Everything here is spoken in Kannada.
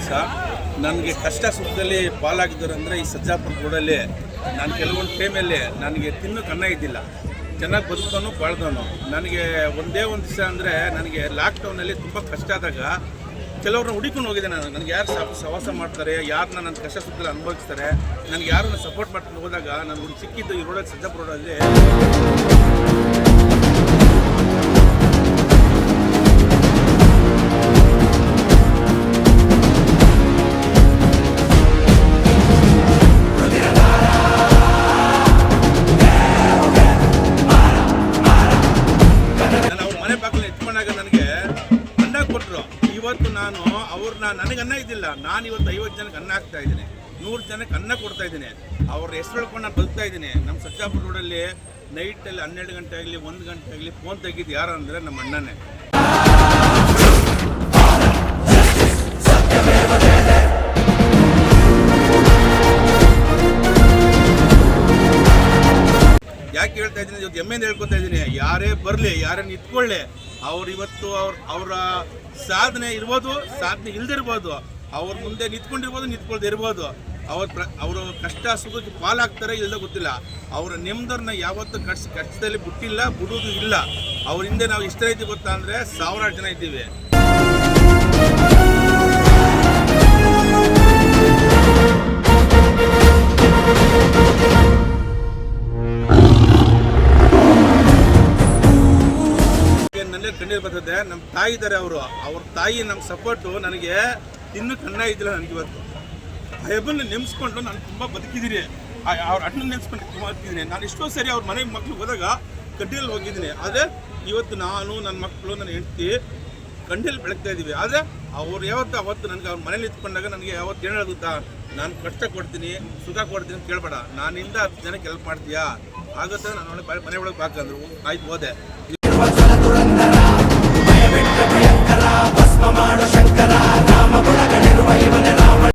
ದಿವಸ ನನಗೆ ಕಷ್ಟ ಸುಖದಲ್ಲಿ ಪಾಲಾಗಿದ್ದರು ಅಂದರೆ ಈ ಸಜ್ಜಾಪುರ ರೋಡಲ್ಲಿ ನಾನು ಕೆಲವೊಂದು ಟೈಮಲ್ಲಿ ನನಗೆ ತಿನ್ನೋ ಕನ್ನ ಇದ್ದಿಲ್ಲ. ಚೆನ್ನಾಗಿ ಬದುಕೋನು ಬಾಳ್ದವನು. ನನಗೆ ಒಂದೇ ಒಂದು ದಿವಸ ಅಂದರೆ ನನಗೆ ಲಾಕ್ಡೌನಲ್ಲಿ ತುಂಬ ಕಷ್ಟ ಆದಾಗ ಕೆಲವ್ರನ್ನ ಹುಡುಕೊಂಡು ಹೋಗಿದೆ ನಾನು. ನನಗೆ ಯಾರು ಸಹವಾಸ ಮಾಡ್ತಾರೆ ಯಾರನ್ನ ನನ್ನ ಕಷ್ಟ ಸುಖದಲ್ಲಿ ಅನುಭವಿಸ್ತಾರೆ, ನನಗೆ ಯಾರನ್ನ ಸಪೋರ್ಟ್ ಮಾಡ್ಕೊಂಡು ಹೋದಾಗ ಒಂದು ಸಿಕ್ಕಿದ್ದು ಈ ರೋಡಲ್ಲಿ, ಸಜ್ಜಾಪುರ ರೋಡಲ್ಲಿ. ಕೊಟ್ಟರು ಇವತ್ತು ನಾನು ಅವ್ರನ್ನ ನನಗೆ ಅನ್ನ ಇದ್ದಿಲ್ಲ. ನಾನು ಇವತ್ತು ಐವತ್ತು ಜನಕ್ಕೆ ಅನ್ನ ಹಾಕ್ತಾ ಇದ್ದೀನಿ. ನೂರು ಜನಕ್ಕೆ ಅನ್ನ ಕೊಡ್ತಾ ಇದ್ದೀನಿ. ಅವ್ರ ಹೆಸರು ಹೇಳ್ಕೊಂಡು ನಾನು ಬದುಕ್ತಾ ಇದ್ದೀನಿ. ನಮ್ಮ ಸಜ್ಜಾಪುರ ರೋಡಲ್ಲಿ ನೈಟಲ್ಲಿ ಹನ್ನೆರಡು ಗಂಟೆ ಆಗಲಿ, ಒಂದು ಗಂಟೆ ಆಗಲಿ ಫೋನ್ ತೆಗಿದ್ದು ಯಾರು ಅಂದರೆ ನಮ್ಮ ಅಣ್ಣನೇ. ಯಾಕೆ ಹೇಳ್ತಾ ಇದ್ದೀನಿ? ಇವತ್ತು ಹೆಮ್ಮೆಯಿಂದ ಹೇಳ್ಕೊತಾ ಇದ್ದೀನಿ. ಯಾರೇ ಬರಲಿ ಯಾರೇ ನಿಂತ್ಕೊಳ್ಳಿ ಅವ್ರು ಇವತ್ತು ಅವ್ರ ಅವರ ಸಾಧನೆ ಇರ್ಬೋದು, ಸಾಧನೆ ಇಲ್ದಿರ್ಬೋದು, ಅವ್ರ ಮುಂದೆ ನಿಂತ್ಕೊಂಡಿರ್ಬೋದು, ನಿಂತ್ಕೊಳ್ದೆ ಇರ್ಬೋದು. ಅವ್ರ ಪ್ರ ಅವರು ಕಷ್ಟ ಸುಖಕ್ಕೆ ಪಾಲಾಗ್ತಾರೆ ಇಲ್ಲದ ಗೊತ್ತಿಲ್ಲ. ಅವರ ನೆಮ್ಮದವ್ರನ್ನ ಯಾವತ್ತೂ ಕಷ್ಟ ಕಷ್ಟದಲ್ಲಿ ಬಿಟ್ಟಿಲ್ಲ ಬಿಡೋದು ಇಲ್ಲ. ಅವ್ರ ಹಿಂದೆ ನಾವು ಇಷ್ಟ ಇದ್ದೀವಿ ಗೊತ್ತಾ ಅಂದರೆ, ಸಾವಿರಾರು ಜನ ಇದ್ದೀವಿ. ಕಣ್ಣೀರು ಬರ್ತದೆ. ನಮ್ಮ ತಾಯಿ ಇದ್ದಾರೆ ಅವರು. ಅವ್ರ ತಾಯಿ ನಮ್ಮ ಸಪೋರ್ಟು ನನಗೆ ಇನ್ನೂ ಕಣ್ಣ ಇದ್ದಿಲ್ಲ ನನಗೆ ಇವತ್ತು ಆ ಹೆಬ್ಬನ್ನು ನೆನೆಸ್ಕೊಂಡು ನಾನು ತುಂಬ ಬದುಕಿದ್ದೀನಿ ಅವ್ರ ಅಣ್ಣ ನೆನೆಸ್ಕೊಂಡು ತುಂಬ ಬದುಕಿದ್ದೀನಿ ನಾನು ಎಷ್ಟೋ ಸರಿ ಅವ್ರ ಮನೆ ಮಕ್ಕಳು ಹೋದಾಗ ಕಡ್ಡಿಯಲ್ಲಿ ಹೋಗಿದ್ದೀನಿ ಆದರೆ ಇವತ್ತು ನಾನು ನನ್ನ ಮಕ್ಕಳು ನನ್ನ ಹೆಂಡತಿ ಕಣ್ಣಲ್ಲಿ ಬೆಳಗ್ತಾ ಇದ್ದೀವಿ ಆದರೆ ಅವ್ರು ಯಾವತ್ತು ಅವತ್ತು ನನಗೆ ಅವ್ರ ಮನೇಲಿ ಇತ್ಕೊಂಡಾಗ ನನಗೆ ಯಾವತ್ತು ಏನು ಗೊತ್ತಾ ನಾನು ಕಷ್ಟ ಕೊಡ್ತೀನಿ, ಸುಖ ಕೊಡ್ತೀನಿ ಅಂತ ಕೇಳಬೇಡ. ನಾನಿಂದ ಹತ್ತು ಜನಕ್ಕೆ ಹೆಲ್ಪ್ ಮಾಡ್ತೀಯಾ? ಆಗುತ್ತೆ, ನಾನು ಮನೆ ಒಳಗೆ ಬಾಕಂದ್ರು ಆಯ್ತು, ಹೋದೆ.